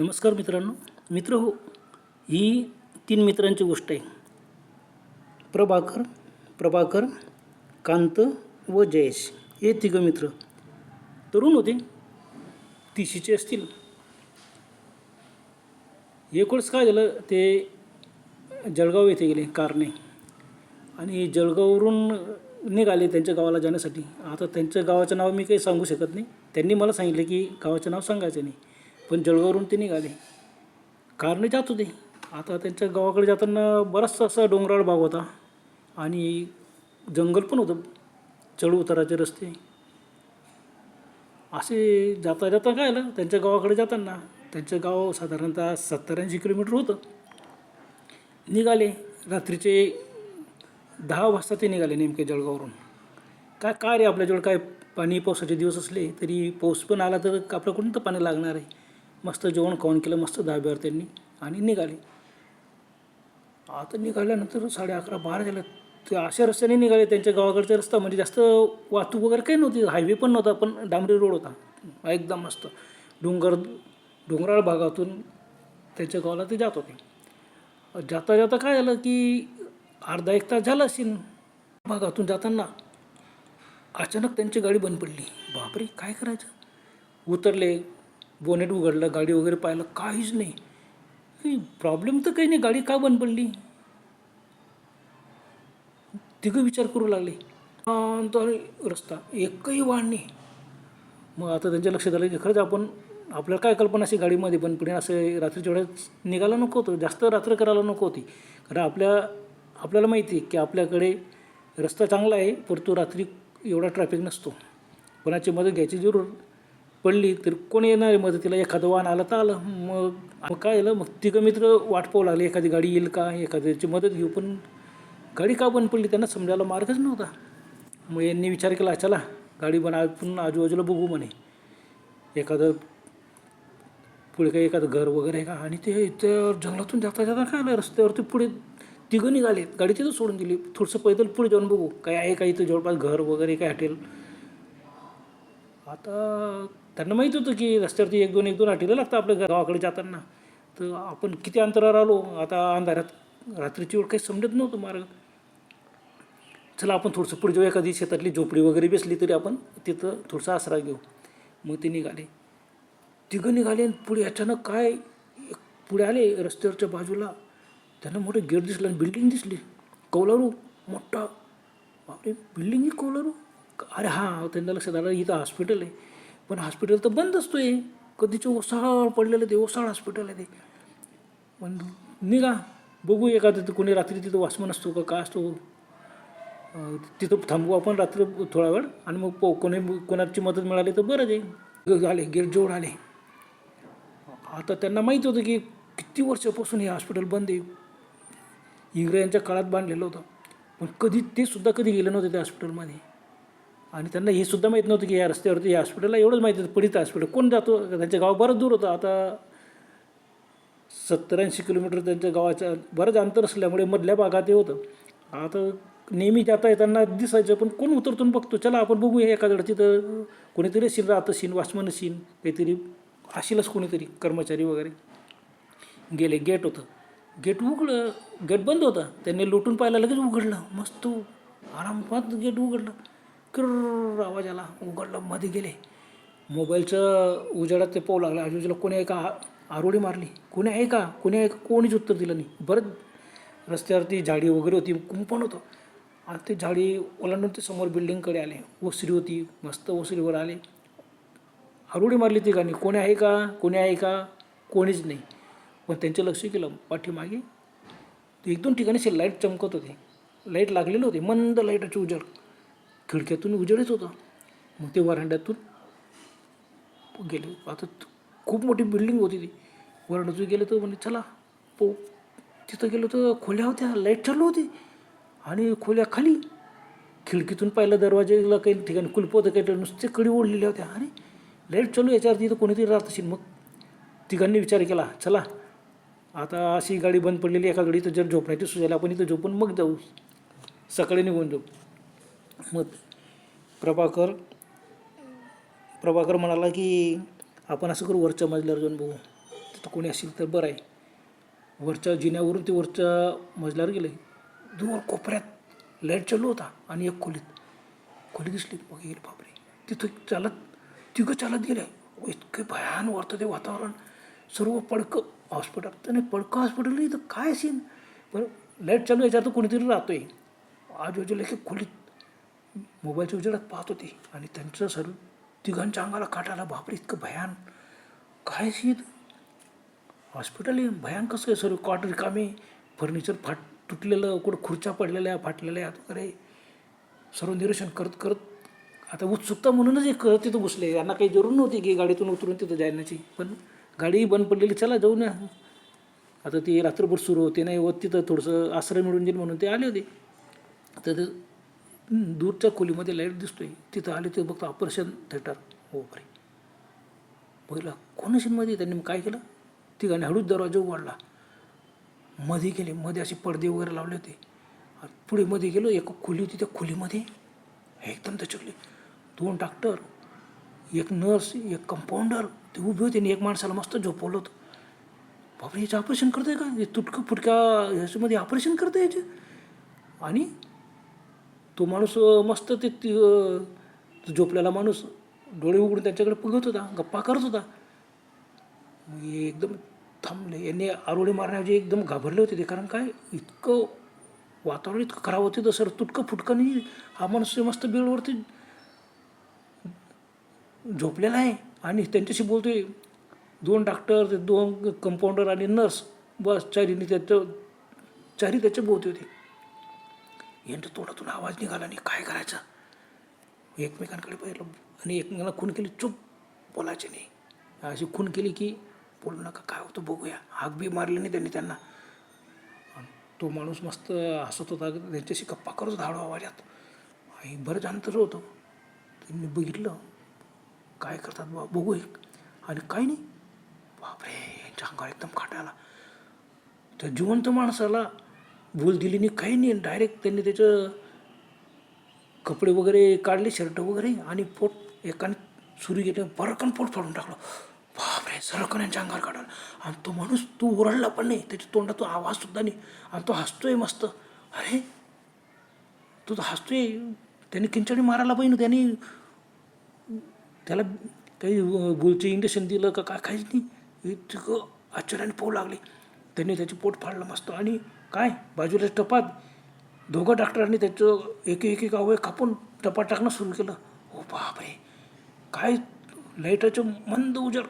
नमस्कार मित्रांनो. मित्र हो ही तीन मित्रांची गोष्ट आहे. प्रभाकर प्रभाकर कांत व जयेश. हे तिघं मित्र. तरुण होते. तिशीचे असतील. एक काय झालं ते जळगाव येथे गेले कारने. आणि जळगाववरून निघाले त्यांच्या गावाला जाण्यासाठी. आता त्यांच्या गावाचं नाव मी काही सांगू शकत नाही. त्यांनी मला सांगितलं की गावाचं नाव सांगायचं नाही. पण जळगावरून ते निघाले. कारने जात होते. आता त्यांच्या गावाकडे जाताना बराचसा असा डोंगराळ भाग होता. आणि जंगल पण होतं. चढ उताराचे रस्ते. असे जाता जाता काय आलं त्यांच्या गावाकडे जाताना त्यांचं गाव साधारणतः सत्तर ऐंशी किलोमीटर होतं. निघाले. रात्रीचे दहा वाजता ते निघाले नेमके जळगावरून काय काय रे आपल्याजवळ? काय पाणी पावसाचे दिवस असले तरी पाऊस पण आला तर आपल्याकडून तर पाणी लागणार आहे. मस्त जेवण खाऊन केलं मस्त धाब्यावर त्यांनी आणि निघाले. आता निघाल्यानंतर साडे अकरा बारा झालं. ते अशा रस्त्याने निघाले. त्यांच्या गावाकडचा रस्ता म्हणजे जास्त वाहतूक वगैरे काही नव्हती. हायवे पण नव्हता पण डांबरी रोड होता. एकदम मस्त. डोंगर डोंगराळ भागातून त्यांच्या गावाला ते जात होते. जाता जाता काय झालं की अर्धा एक तास झाला असेल. भागातून जाताना अचानक त्यांची गाडी बंद पडली. बापरे काय करायचं? उतरले. बोनेट उघडलं गाडी वगैरे पाहिलं काहीच नाही. प्रॉब्लेम तर काही नाही गाडी का बंद पडली? तिघं विचार करू लागले. शांत रस्ता एकही वाढ नाही. मग आता त्यांच्या लक्षात आलं की खरंच आपण आपल्याला काय कल्पना अशी गाडीमध्ये बंद पडेल असं रात्रीच्या वेळेस निघायला नको होतं जास्त रात्र करायला नको होती. कारण आपल्या आपल्याला माहिती आहे की आपल्याकडे रस्ता चांगला आहे परंतु रात्री एवढा ट्रॅफिक नसतो. कोणाची मदत घ्यायची जरूर. पडली तर कोणी येणार? आहे मदतीला एखादं वाहन आलं तर आलं मग मग काय आलं मग तिघं मित्र वाट पाहू लागले. एखादी गाडी येईल का? एखाद्याची मदत घेऊ. पण गाडी का बंद पडली? त्यांना समजायला मार्गच नव्हता. मग यांनी विचार केला चला गाडी बन पण आजूबाजूला बघू म्हणे. एखादं पुढे काही एखादं घर वगैरे आहे का? आणि ते त्या जंगलातून जाता जाता काय आलं? रस्त्यावरती पुढे तिघं निघाले गाडी तिथं सोडून दिली थोडंसं पैदल पुढे जाऊन बघू. काय आहे का इथं? जवळपास घर वगैरे काय हॉटेल? आता त्यांना माहीत होतं की रस्त्यावरती एक दोन एक दोन आठीला लागतं आपल्या गावाकडे जाताना. तर आपण किती अंतरावर आलो? आता अंधारात रात्रीची ओळख काही समजत नव्हतं मार्ग. चला आपण थोडंसं पुढे जाऊ. एखादी शेतातली झोपडी वगैरे बेसली तरी आपण तिथं थोडासा आसरा घेऊ. मग ते निघाले. तिघं निघाले आणि पुढे अचानक काय? एक पुढे आले रस्त्यावरच्या बाजूला. त्यांना मोठं गेट दिसलं आणि बिल्डिंग दिसली. कौलारू मोठा. बापरे बिल्डिंग ही कौलारू. अरे हां त्यांना लक्षात आलं इथं हॉस्पिटल आहे. पण हॉस्पिटल तर बंद असतो आहे. कधीचे ओसाळ पडलेलं ते ओसाळ हॉस्पिटल आहे ते. पण निघा बघू एखादं तर कोणी रात्री तिथं वासमान असतो का काय असतो. तिथं थांबू आपण रात्र थोडा वेळ आणि मग पो कोणी कोणाची मदत मिळाली तर बरंच आहे आले गेट आले. आता त्यांना माहीत होतं की किती वर्षापासून हे हॉस्पिटल बंद आहे. इंग्रजांच्या काळात बांधलेलं होतं. पण कधी ते सुद्धा कधी गेलं नव्हते त्या हॉस्पिटलमध्ये आणि त्यांना हे सुद्धा माहीत नव्हतं की या रस्त्यावरती या हॉस्पिटलला एवढंच माहिती होतं पडित हॉस्पिटल. कोण जातो? त्यांच्या गाव बरंच दूर होतं. आता सत्तर ऐंशी किलोमीटर त्यांच्या गावाच्या बरंच अंतर असल्यामुळे मधल्या भागात हे होतं. आता नेहमी जाता येताना दिसायचं पण कोण उतरतून बघतो? चला आपण बघूया एखाद्या तिथं कोणीतरी असेल राहत असेल वाचमन शीन काहीतरी असेलच कोणीतरी कर्मचारी वगैरे. गेले गेट होतं. गेट उघडलं गेट बंद होतं. त्यांनी लुटून पाहायला लगेच उघडलं. मस्त आरामात गेट उघडलं. क्र आवाज आला. उघडलं मध्ये गेले. मोबाईलचं उजेडात ते पाहू लागलं. आजूबाजूला कोणी आहे का आरोडी मारली. कोणी आहे का? कोणी आहे का? कोणीच उत्तर दिलं नाही. बरंच रस्त्यावरती झाडी वगैरे होती कुंपण होतं. आणि ते झाडी ओलांडून ते समोर बिल्डिंगकडे आले. ओसरी होती मस्त ओसरीवर आले. आरोडी मारली ती गाणी. कोणी आहे का? कोणी आहे का? कोणीच नाही. पण त्यांचं लक्ष केलं. पाठीमागे एक दोन ठिकाणी असे लाइट चमकत होते. लाइट लागलेलं होते. मंद लाईटाची उजळ. खिडक्यातून उजेडच होता. मग ते वरांड्यातून गेले. आता खूप मोठी बिल्डिंग होती ती. वरांड्यातून गेले तर म्हणजे चला पो तिथं गेलो तर खोल्या होत्या लाइट चालू होती. आणि खोल्या खाली. खिडकीतून पाहिलं दरवाजेला काही ठिकाणी कुलप होतं काही नुसते कडी ओढलेल्या होत्या. आणि लाइट चालू याच्यावरती तर कोणीतरी राहत असेल. मग तिघांनी विचार केला चला आता अशी गाडी बंद पडलेली एका गाडी तर जर झोपण्याची सुजायला आपण इथं झोपून मग जाऊ. सकाळी निघून जाऊ. मग प्रभाकर प्रभाकर म्हणाला की आपण असं करू वरच्या मजल्यावर जाऊन बघू. तिथं कोणी असेल तर बरं आहे. वरच्या जिन्यावरून ते वरच्या मजल्यावर गेले. दूर कोपऱ्यात लाइट चालू होता आणि एक खोलीत. खोली दिसली. मग येईल बापरे. तिथं चालत तिघं चालत गेले इतके भयान वाटतं ते वातावरण. सर्व पडकं. हॉस्पिटल तर नाही पडकं हॉस्पिटल इथं काय सीन? पण लाइट चालू याच्यात कोणीतरी राहतोय. आजूबाजूला की खोलीत मोबाईलच्या उजेडात पाहत होते. आणि त्यांचं सर्व तिघांच्या अंगाला काटाला बापरे इतकं भयान. काय शीत हॉस्पिटल आहे भयान कसं आहे सर्व कॉट रिकामे फर्निचर फाट तुटलेलं कुठं खुर्च्या पडलेल्या फाटलेल्या. वगैरे सर्व निरीक्षण करत करत आता उत्सुकता म्हणूनच एक तिथं घुसले. यांना काही जरूर नव्हती की गाडीतून उतरून तिथं जाण्याची. पण गाडी बंद पडलेली. चला जाऊ ना. आता ती रात्रभर सुरू होते नाही व तिथं थोडंसं आश्रय मिळून जाईल म्हणून ते आले होते. तर दूरच्या खोलीमध्ये लाइट दिसतोय. तिथं आले ते बघतो ऑपरेशन थिएटर. हो बरे पहिला कोणाशीमध्ये त्यांनी मग काय केलं? तिघांनी हळूच दरवाजा उघडला. मध्ये गेले. मध्ये असे पडदे वगैरे लावले होते. आणि पुढे मध्ये गेलो एक खोली होती त्या खोलीमध्ये. एकदम त्याच्याकडे दोन डॉक्टर एक नर्स एक कंपाऊंडर ते उभे होते आणि एक माणसाला मस्त झोपवलं होतं. बापरे याचं ऑपरेशन करतंय का? हे तुटकं फुटक्या ह्याच्यामध्ये ऑपरेशन करतं याचे? आणि तो माणूस मस्त ते ती, झोपलेला माणूस डोळे उघडून त्यांच्याकडे बघत होता गप्पा करत होता. एकदम थांबले. यांनी आरोळी मारण्याऐवजी एकदम घाबरले होते ते. कारण काय? इतकं वातावरण इतकं खराब होते. तर सर तुटकं फुटकं नाही. हा माणूस मस्त बेडवरती झोपलेला आहे. आणि त्यांच्याशी बोलतोय. दोन डॉक्टर ते दोन कंपाऊंडर आणि नर्स. बस चारीने त्याचं चारी त्याच्या बोलते होते. यांच्या तोंडातून आवाज निघाला आणि काय करायचं? एकमेकांकडे पाहिलं आणि एकमेकांना खून केली. चुप बोलायचे नाही. अशी खून केली की बोलू नका काय होतं बघूया. हाक बी मारली नाही त्यांनी त्यांना. तो माणूस मस्त हसत होता. त्यांच्याशी गप्पा करत होता हळू आवाजात. आणि बरंच अंतर होतं. त्यांनी बघितलं. काय करतात बा बघू एक. आणि काय नाही. बापरे यांच्या अंगावर एकदम खाटाला त्या जिवंत माणसाला भूल दिली नाही काही नाही. डायरेक्ट त्यांनी त्याचं कपडे वगैरे काढले शर्ट वगैरे आणि पोट एकाने सुरी घेतली बरकन पोट फाडून टाकलं. बापरे सरकन यांच्या अंगावर काढलं. आणि तो माणूस तो ओरडला पण नाही. त्याच्या तोंडातून आवाजसुद्धा नाही. आणि तो हसतोय मस्त. अरे तो तर हसतोय. त्याने किंचडी मारायला पाहिजे त्याने त्याला काही बुलचे इंजेक्शन दिलं का काय काहीच नाही. इतकं आश्चर्याने पोहू लागले. त्यांनी त्याचे पोट फाडलं मस्त. आणि काय? बाजूला टपात दोघं डॉक्टरांनी त्याचं एक एक एक अवय कापून टपात टाकणं सुरू केलं. हो बापरे! काय लाईटाचं मंद उजड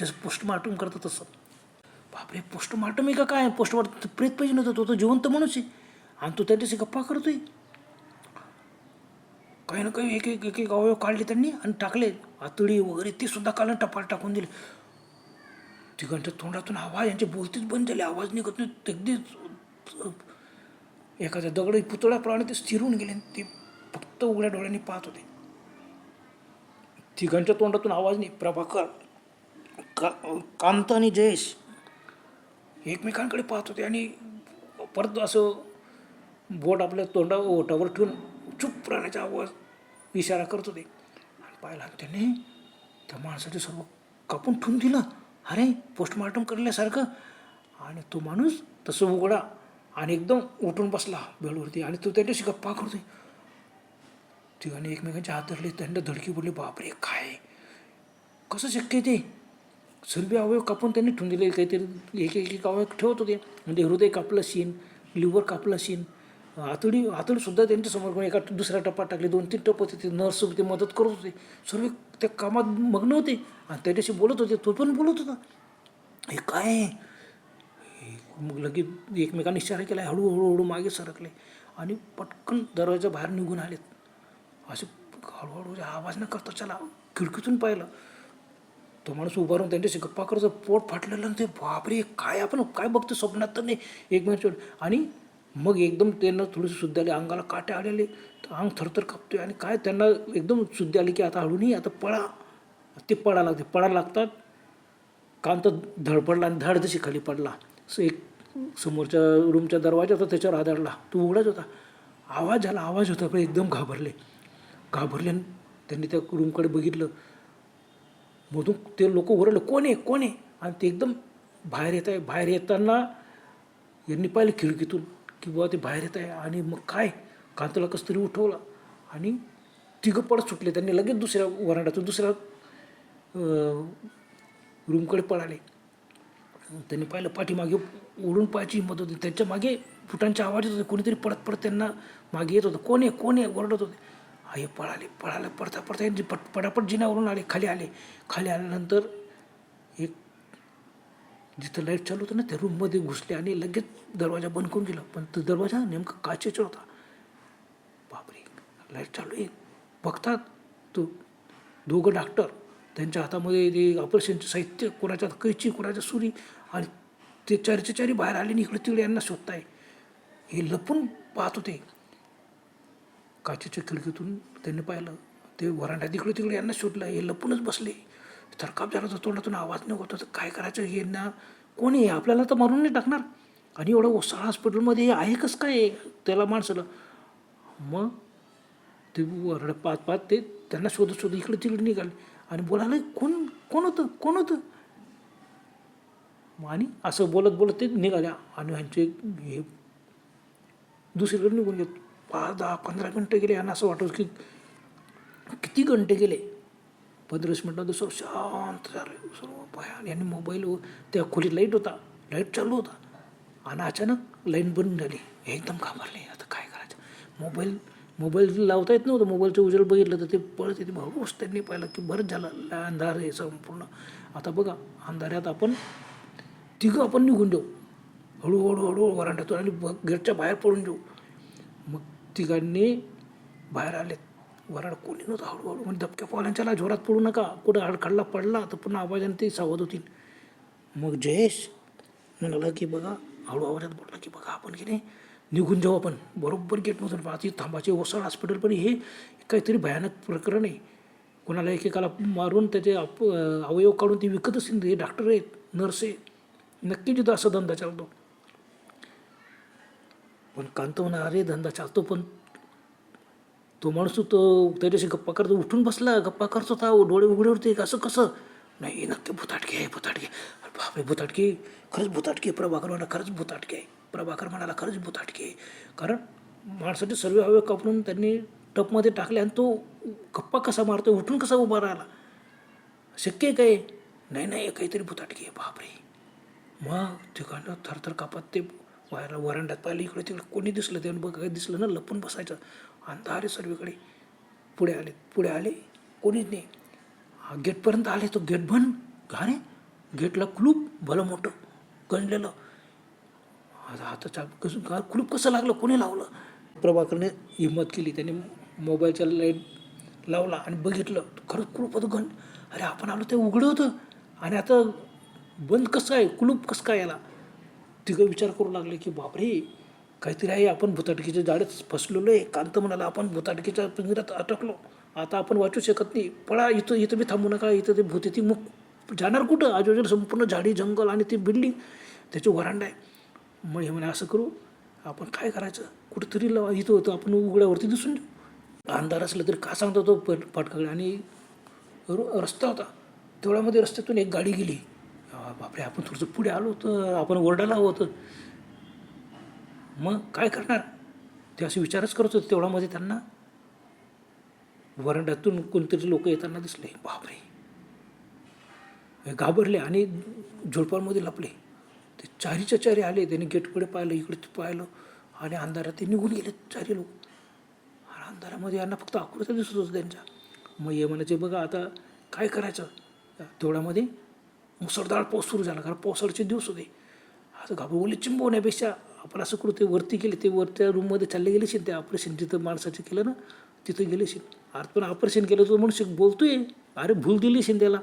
जसं पोस्टमार्टम करतं तसं. बापरे! पोस्टमार्टम आहे का काय? पोस्टमार्टम प्रेत पाहिजे नव्हतं तो तर जिवंत माणूस आहे. आणि तो त्यांच्याशी गप्पा करतोय. काही ना काही एक एक एक एक अवयव काढले त्यांनी आणि टाकले. आतडी वगैरे ते सुद्धा काल टपाल टाकून दिले. तिघांच्या तोंडातून आवाज यांचे बोलतेच बंद झाले आवाज निघत नाही. अगदीच एखाद्या दगड पुतळ्याप्रमाणे ते स्थिरून गेले आणि ते फक्त उघड्या डोळ्यांनी पाहत होते. तिघांच्या तोंडातून आवाज नाही. प्रभाकर का कांत आणि जयेश एकमेकांकडे पाहत होते आणि परत असं बोट आपल्या तोंडा ओटावर ठेवून चुप राहण्याचा आवाज इशारा करत होते. आणि पाहिला त्याने त्या माणसाचे सर्व कापून ठेवून दिलं. अरे पोस्टमार्टम करल्यासारखं. आणि तो माणूस तसं उघडा आणि एकदम उठून बसला बेडवरती आणि तो त्याच्याशी गप्पा करतोय. तिघांनी एकमेकांच्या हात धरले त्यांना धडकी पडली बापरे काय? कसं शक्य आहे ते? सर्व अवयव कापून त्यांनी ठेवून दिले काहीतरी एक एक एक अवयव ठेवत होते. म्हणजे हृदय कापलं शीन लिव्हर कापलं शीन आतडी आतडीसुद्धा त्यांच्यासमोर कोणी एका दुसऱ्या टप्पा टाकले दोन तीन टप्पा होते. ते नर्स ते मदत करत होते. सर्व त्या कामात मग्न होते. आणि त्याच्याशी बोलत होते. तो पण बोलत होता. हे काय? हे मग लगेच एकमेकांनी इशारा केला. हळूहळू हळू मागे सरकले. आणि पटकन दरवाजा बाहेर निघून आलेत. असे हळूहळू आवाज न करता चला खिडकीतून पाहिलं. तो माणूस उभा राहून त्यांच्याशी गप्पा करतो पोट फाटलेलं. ते बापरे काय आपण काय बघतो स्वप्नात तर नाही. एक मिनिट आणि मग एकदम त्यांना थोडीशी शुद्धी आली अंगाला काटे आलेले. तर अंग थरथर कापतोय आणि काय त्यांना एकदम शुद्धी आली की आता हळू नाही आता पळा. ते पळा लागते पळा लागतात. कांत धडपडला आणि धड जशी खाली पडला. असं एक समोरच्या रूमच्या दरवाजा होता त्याच्यावर आदळला. तो उघडाच होता. आवाज झाला आवाज होता पण एकदम घाबरले. घाबरले आणि त्यांनी त्या रूमकडे बघितलं. मधून ते लोक ओरडले कोण आहे? कोण आहे? आणि ते एकदम बाहेर येत आहे. बाहेर येताना यांनी पाहिलं खिडकीतून. की बुवा ते बाहेर येत आहे आणि मग काय? कांतला कसं तरी उठवलं. आणि तिघं पडत सुटले. त्यांनी लगेच दुसऱ्या वरांड्यातून दुसऱ्या रूमकडे पळाले. त्यांनी पाहिलं पाठीमागे ओढून पाहायची हिंमत होती. त्यांच्या मागे फुटांचे आवाज येत होते. कोणीतरी पडत पडत त्यांना मागे येत होतं. कोण आहे? कोण आहे? ओरडत होते. हा हे पळाले पळाले पडता पडता यांची पट पटापट जिन्यावरून आले खाली आले. खाली आल्यानंतर जिथं लाइट चालू होतं ना त्या रूममध्ये घुसले आणि लगेच दरवाजा बंद करून गेला पण तो दरवाजा नेमका काचेचा होता? बापरे लाइट चालू आहे. बघतात तो दोघं डॉक्टर त्यांच्या हातामध्ये ते ऑपरेशनचे साहित्य कोणाच्या कैची कोणाच्या सुरी आणि ते चारीच्या चारी बाहेर आले आणि इकडे तिकडे यांना शोधताय. हे लपून पाहत होते. काचेच्या खिडकीतून त्यांनी पाहिलं ते वरांड्यात इकडे तिकडे यांना शोधलं. हे लपूनच बसले. थरकाप झाला तर तोंडातून आवाज नाही होता? तर काय करायचं? हे ना कोण आहे? आपल्याला तर मारून नाही टाकणार. आणि एवढं ओसाळा हॉस्पिटलमध्ये हे आहे कसं काय आहे? त्याला माणसाला. मग ते रड पाच पाच ते त्यांना शोधत शोधत इकडे तिकडे निघाले. आणि बोलायला कोण कोण होतं? कोण होतं? आणि असं बोलत बोलत ते निघाल्या. आणि ह्यांचे हे दुसरीकडे निघून गेले. पाच दहा पंधरा मिनटं गेले. आणि असं वाटत की किती घंटे गेले? पंधरावीस मिनटं सर्व शांत झालं. सर्व पाया यांनी मोबाईल त्या खोलीत लाइट होता. लाइट चालू होता. आणि अचानक लाइट बंद झाली. एकदम घाबरले. आता काय करायचं? मोबाईल मोबाईल लावता येत नव्हतं. मोबाईलचं उजेड बघितलं तर ते पळत येते. भरूस त्यांनी पाहिलं की बरंच झालं. अंधार आहे संपूर्ण आता बघा अंधाऱ्यात आपण तिघं आपण निघून जाऊ. हळूहळू हळूहळू वरांड्यातून आणि गेटच्या बाहेर पडून जाऊ. मग तिघांनी बाहेर आलेत. वराड कोणी नव्हतं हळूहळू. म्हणजे धबक्या पावलांच्याला जोरात पडू नका. कुठं अडखडला पडला तर पुन्हा आवाजाने ते सावध होतील. मग जयेश म्हणाला की बघा हळू आवाजात बोलला की बघा आपण की नाही निघून जाऊ आपण. बरोबर गेटमधून पाहते थांबाचे ओसाड हॉस्पिटल पण हे काहीतरी भयानक प्रकरण आहे. कोणाला एकेकाला मारून त्याचे अप अवयव काढून ते विकत असतील हे डॉक्टर आहेत नर्स आहेत. नक्की तिथं असा धंदा चालतो. पण कांतो म्हणा अरे धंदा चालतो पण तो माणूस तो त्याच्याशी गप्पा करतो उठून बसला गप्पा करत होता डोळे उघडे होते असं कसं? नाही नक्की भुताटके आहे भुताटके अरे बापरे भुताटके खरंच भुताटके प्रभाकर म्हणा खरंच भुताटके आहे. प्रभाकर म्हणाला खरंच भुताटके आहे. कारण माणसाचे सर्व हवे कापडून त्यांनी टपमध्ये टाकले आणि तो गप्पा कसा मारतो उठून कसा उभा राहिला? शक्य आहे काय नाही नाही काहीतरी भुताटके आहे बापरे. मग तिकडनं थरथर कापत ते व्हायला वरांड्यात पाहिलं इकडे तिकडे कोणी दिसलं ते बघ काही दिसलं ना लपून बसायचं. अंधारे सर्वीकडे पुढे आले पुढे आले. कोणीच नाही. हा गेटपर्यंत आले तो गेट बंद घाणे गेटला कुलूप भलं मोठं गंजलेलं आता आता चा कसं का कुलूप कसं लागलं? कोणी लावलं? प्रभाकरने हिंमत केली. त्याने मोबाईलच्या लाइट लावला आणि बघितलं. खरंच कुलूप होतं गण. अरे आपण आलो ते उघडं होतं. आणि आता बंद कसं आहे? कुलूप कसं काय याला? तिघं विचार करू लागले की बापरे काहीतरी आहे आपण भुताटकीच्या जाळ्यात फसलेलो आहे कांत म्हणाला आपण भुताटकीच्या पिंजऱ्यात अटकलो. आता आपण वाचू शकत नाही. पळा इथं इथं बी थांबू नका इथं ते भूत ती मग जाणार कुठं? आजूबाजूला संपूर्ण झाडी जंगल आणि ती बिल्डिंग त्याची वरांडा आहे. मग हे म्हणे असं करू आपण काय करायचं? कुठंतरी लावा इथं होतं आपण उघड्यावरती दिसून देऊ. अंधार असलं तरी का सांगतो तो पट पाटकाकडे आणि रस्ता होता. तेवढ्यामध्ये रस्त्यातून एक गाडी गेली. बापरे आपण थोडंसं पुढे आलो तर आपण ओरडायला हवं होतं. मग काय करणार? ते असे विचारच करत होते तेवढ्यामध्ये त्यांना. वरांड्यातून कोणतरी लोक येताना दिसले. बापरे. हे घाबरले आणि झुडपांमध्ये लपले. ते चारीच्या चारी आले. त्यांनी गेटकडे पाहिलं इकडे पाहिलं आणि अंधारात ते निघून गेले चारी लोक. आणि अंधारामध्ये यांना फक्त आकृत्या दिसत होतं त्यांच्या. मग हे म्हणायचे बघा आता काय करायचं? तेवढ्यामध्ये मुसळधार पाऊस सुरू झाला. कारण पावसाळ्याचे दिवस होते. आता घाबरवले चिंबवण्यापेक्षा आपण असं करू ते वरती गेले ते वरच्या रूममध्ये चालले गेले शिन ते ऑपरेशन जिथं माणसाचं केलं ना तिथं गेले शिन अरे पण ऑपरेशन केलं तर मनुष्य बोलतोय. अरे भूल दिली शिन त्याला.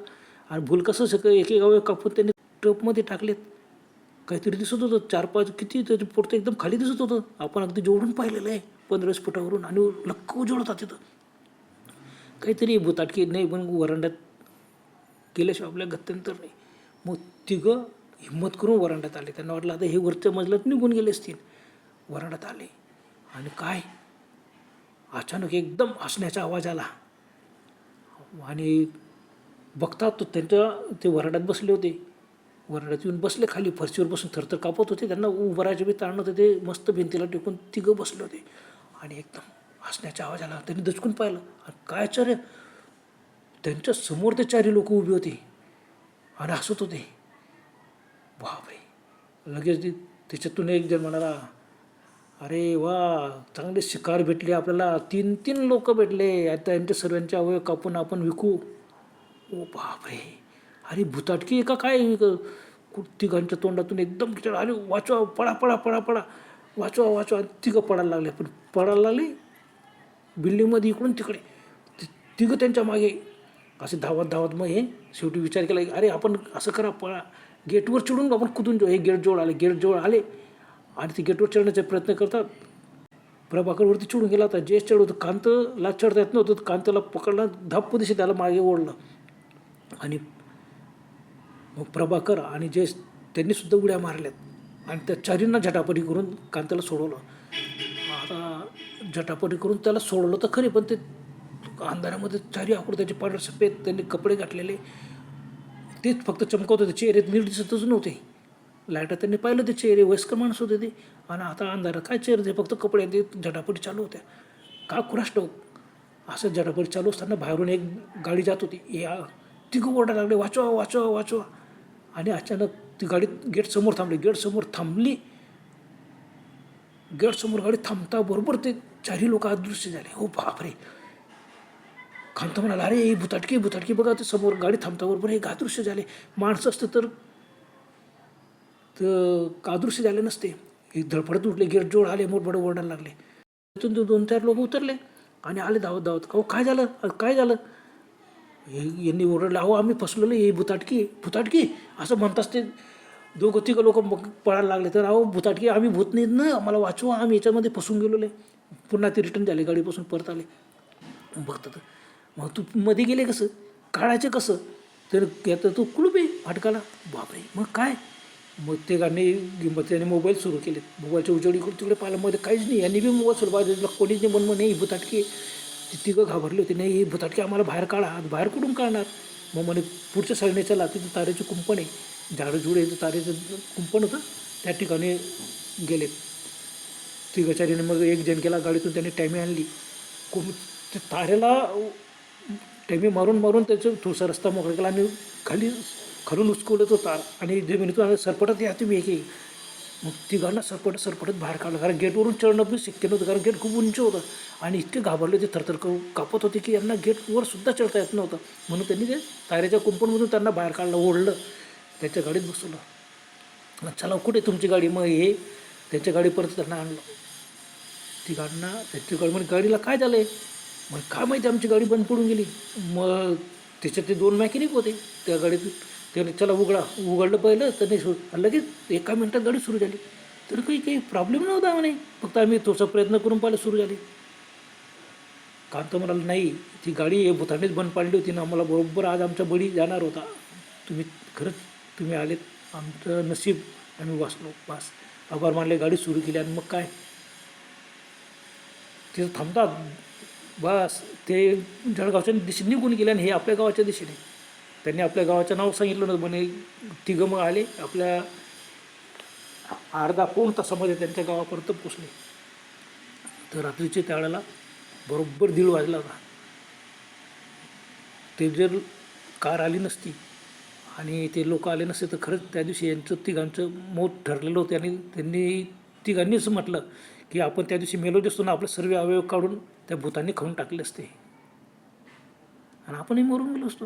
आणि भूल कसं सगळं एक एक अवयव कापून त्यांनी टपमध्ये टाकलेत. काहीतरी दिसत होतं चार पाच किती त्याचं पोट एकदम खाली दिसत होतं. आपण अगदी जोडून पाहिलेलं आहे. पंधरा फुटावरून आणि लक्क उजवळ होता तिथं. काहीतरी भूताटकी नाही पण वरांड्यात गेल्याशिवाय आपल्या गत्यंतर नाही. मग तिघं हिंमत करून वरांड्यात आले. त्यांना वाटलं आता हे वरच्या मजल्यात निघून गेले असतील. वरांड्यात आले. आणि काय? अचानक एकदम हसण्याचा आवाज आला. आणि बघतात तो त्यांच्या ते वराड्यात बसले होते. वराड्यात येऊन बसले खाली फरशीवर बसून थरथर कापत होते. त्यांना उभराचे बी ताण होते ते मस्त भिंतीला टेकून तिघं बसले होते. आणि एकदम हसण्याचा आवाज आला. त्यांनी दचकून पाहिलं. आणि काय चार त्यांच्यासमोर ते चारी लोक उभी होते. आणि हसत होते. बापरे लगेच त्याच्यातून एक जण म्हणाला अरे वा चांगले शिकार भेटले आपल्याला. तीन तीन लोक भेटले. आता यांच्या सर्वांचे अवयव कापून आपण विकू. ओ बापरे. अरे भुताटकी का काय? तिघांच्या तोंडातून एकदम खिचडा अरे वाचवा पळा पळा पळा पळा. वाचवा वाचवा. तिघं पडायला लागले. पण पडायला लागले बिल्डिंगमध्ये इकडून तिकडे. तिघं त्यांच्या मागे. असे धावत धावत मग हे शेवटी विचार केला की अरे आपण असं करा पळा. गेटवर चढून आपण कुदून जाऊ? हे गेटजवळ आले गेटजवळ आले. आणि ते गेटवर चढण्याचा प्रयत्न करतात. प्रभाकरवरती चिडून गेला होता. जे चढ होतं कांतला चढता येत नव्हतं. कांतला पकडला धप्प दिशे त्याला मागे ओढलं. आणि मग प्रभाकर आणि जयेश त्यांनी सुद्धा उड्या मारल्यात. आणि त्या चारींना झटापटी करून कांताला सोडवलं. आता झटापटी करून त्याला सोडवलं तर खरे पण ते अंधारामध्ये चारी आकडे त्याचे पांढरे सफेद त्यांनी कपडे घातलेले. तेच फक्त चमकवत होते. चेहऱ्यात नीट दिसतच नव्हते. लाईटात त्यांनी पाहिलं ते चेहरे. वयस्कर माणसं होते ते. आणि आता अंधारात काय चेहरे ते? फक्त कपडे ते झटापट चालू होत्या. का कुराष्ट असं झटापट चालू असताना बाहेरून एक गाडी जात होती. या तिघं ओरडा लागले वाचवा वाचवा वाचवा. आणि अचानक ती गाडी गेट समोर थांबली. गेट समोर थांबली. गेट समोर गाडी थांबता बरोबर ते चारही लोक अदृश्य झाले. हो बापरे. खांत म्हणाला अरे हे भुताटकी भुताटकी बघा ते समोर गाडी थांबताबरोबर हे गादृश्य झाले? माणसं असतं तर? तर झाले नसते? धडपडत उठले गेट जोड आले मोठमोठे ओरडायला लागले. तिथून ते दोन चार लोक उतरले आणि आले धावत धावत. अहो काय झालं? काय झालं? हे यांनी ओरडलं अहो आम्ही फसलेलो हे भुताटकी भुताटकी असं म्हणताच ते दोघं तिघं लोक मग पळायला लागले. तर अहो भुताटकी आम्ही भूत नाहीत ना आम्हाला वाचवा आम्ही याच्यामध्ये फसून गेलेले पुन्हा ते रिटर्न झाले गाडीपासून परत आले. बघतात मग तू मध्ये गेले कसं? काढायचं कसं? तर त्याचा तो कुलूप आहे फाटकाला. बापरे मग काय? मग ते गाणे मग त्याने मोबाईल सुरू केले मोबाईलच्या उजेडी करून तिकडे पाहिलं. मध्ये काहीच नाही. यांनी बी मोबाईल सुरू पाहिजे कोणीच नाही. म्हणून नाही भुताटके भुताटकी. ती तिघं घाबरले होते. नाही हे भुताटके आम्हाला बाहेर काढा. बाहेर कुठून काढणार? मग म्हणे पुढच्या साईडने चला. तिथं तारेचं कुंपण आहे. झाडं तर तारेचं कुंपण होतं. त्या ठिकाणी गेले तिघाचारीने मग एक जण गेला. गाडीतून त्याने टायमी आणली. कोण? ते तारेला टायमी मारून मारून त्याचं थोडासा रस्ता मोकळा केला आणि खाली खालून उचकवलं तो तार. आणि जमिनीतून सरपटत या तुम्ही एक मग तिघांना सरपटत सरपटत बाहेर काढलं. कारण गेटवरून चढणं पण शक्य नव्हतं कारण गेट खूप उंच होतं. आणि इतके घाबरले ते थरथर कापत होते की यांना गेटवर सुद्धा चढता येत नव्हतं. म्हणून त्यांनी ते तारेच्या कुंपणमधून त्यांना बाहेर काढलं ओढलं त्याच्या गाडीत बसवलं. चला कुठे तुमची गाडी? मग हे त्याच्या गाडी परत त्यांना आणलं. ती गाडीना त्याची गाडी म्हणजे गाडीला काय झालं आहे मग काय माहिती आमची गाडी बंद पडून गेली. मग त्याच्यात ते दोन मॅकॅनिक होते. त्या गाडीत त्याने चला उघडा. उघडलं पहिलं तर नाही सुरू लगेच एका मिनटात गाडी सुरू झाली. तर काही काही प्रॉब्लेम नव्हता म्हणे. फक्त आम्ही तोचा प्रयत्न करून पाहिलं सुरू झाली. कांत म्हणाला नाही ती गाडी हे भूतानेच बंद पाडली होती ना. आम्हाला बरोबर आज आमचा बळी जाणार होता. तुम्ही खरंच तुम्ही आलेत. आमचं नशीब आम्ही वाचलो. पास आभार मानले गाडी सुरू केली. आणि मग काय? तिथं थांबतात. बस ते जळगावच्या दिशेने निघून गेले आणि हे आपल्या गावाच्या दिशेने. त्यांनी आपल्या गावाचं नाव सांगितलं नव्हतं म्हणे तिघं मग आले आपल्या अर्धा पाऊण तासामध्ये त्यांच्या गावापर्यंत पोचले तर रात्रीचे त्यावेळेला बरोबर दीड वाजला होता. ते जर कार आली नसती आणि ते लोक आले नसते तर खरंच त्या दिवशी यांचं तिघांचं मौत ठरलेलं होतं आणि त्यांनी तिघांनीच म्हटलं की आपण त्या दिवशी मेलो असतो ना आपले सर्व अवयव काढून त्या भूतांनी खाऊन टाकले असते. आणि आपणही मरून गेलो असतो.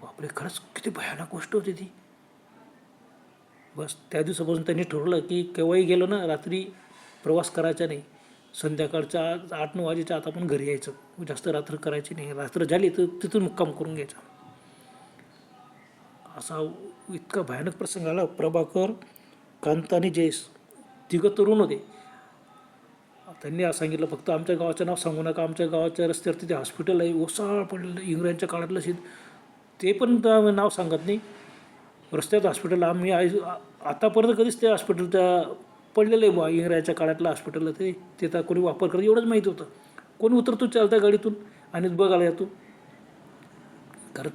बापरे खरंच किती भयानक गोष्ट होती ती. बस त्या दिवसापासून त्यांनी ठरवलं की केव्हाही गेलो ना रात्री प्रवास करायचा नाही. संध्याकाळच्या आठ नऊ वाजेच्या आत आपण घरी यायचं. जास्त रात्र करायची नाही. रात्र झाली तर तिथून मुक्काम करून घ्यायचा. असा इतका भयानक प्रसंग आला. प्रभाकर कांत आणि जयेश तिघं तरुण होते. त्यांनी असं सांगितलं फक्त आमच्या गावाचं नाव सांगू नका आमच्या गावाच्या रस्त्यावर तिथे हॉस्पिटल आहे ओसाळ पडलेलं इंग्रजांच्या काळातलं शेत ते पण त्या नाव सांगत नाही. रस्त्यात हॉस्पिटल आम्ही आय आतापर्यंत कधीच त्या हॉस्पिटलच्या पडलेलं आहे बा इंग्रजाच्या काळातलं हॉस्पिटल ते. ते कोणी वापर करत एवढंच माहीत होतं. कोणी उतरतो चालत्या गाडीतून आणि बघायला येतो कारण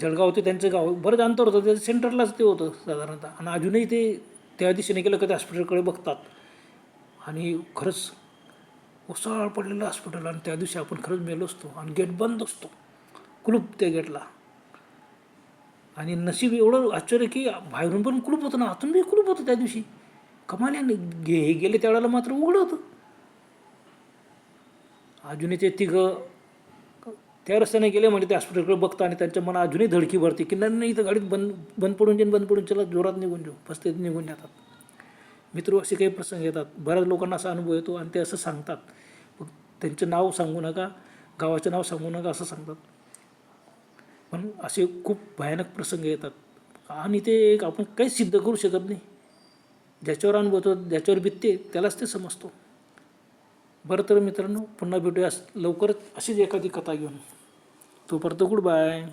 जळगाव होते त्यांचं गाव बरंच अंतर होतं. त्याचं सेंटरलाच ते होतं साधारणतः. आणि अजूनही ते त्या दिशेने गेलं का त्या हॉस्पिटलकडे बघतात. आणि खरंच उसाळ पडलेलं हॉस्पिटल आणि त्या दिवशी आपण खरंच मेलो असतो आणि गेट बंद असतो. कुलूप त्या गेटला आणि नशीब एवढं आश्चर्य की बाहेरून पण कुलूप होतं ना आतून बी कुलूप होतं त्या दिवशी. कमाल्याने गे हे गेले त्यावेळेला मात्र उघडं होतं. अजूनही ते तिघं त्या रस्त्याने गेले म्हणजे त्या हॉस्पिटलकडे बघता आणि त्यांच्या मनात अजूनही धडकी भरते की नाही नाही इथं गाडीत बंद बंद पडून जाईन बंद पडून चला जोरात निघून जाऊ बस निघून जातात. मित्र असे काही प्रसंग येतात. बऱ्याच लोकांना असा अनुभव येतो आणि ते असं सांगतात. मग त्यांचं नाव सांगू नका गावाचं नाव सांगू नका असं सांगतात. पण असे खूप भयानक प्रसंग येतात. आणि ते एक आपण काहीच सिद्ध करू शकत नाही. ज्याच्यावर अनुभवतो ज्याच्यावर बितते त्यालाच ते समजतो. बरं तर मित्रांनो पुन्हा भेटूया लवकरच अशीच एखादी कथा घेऊन. तोपर्यंत गुड बाय.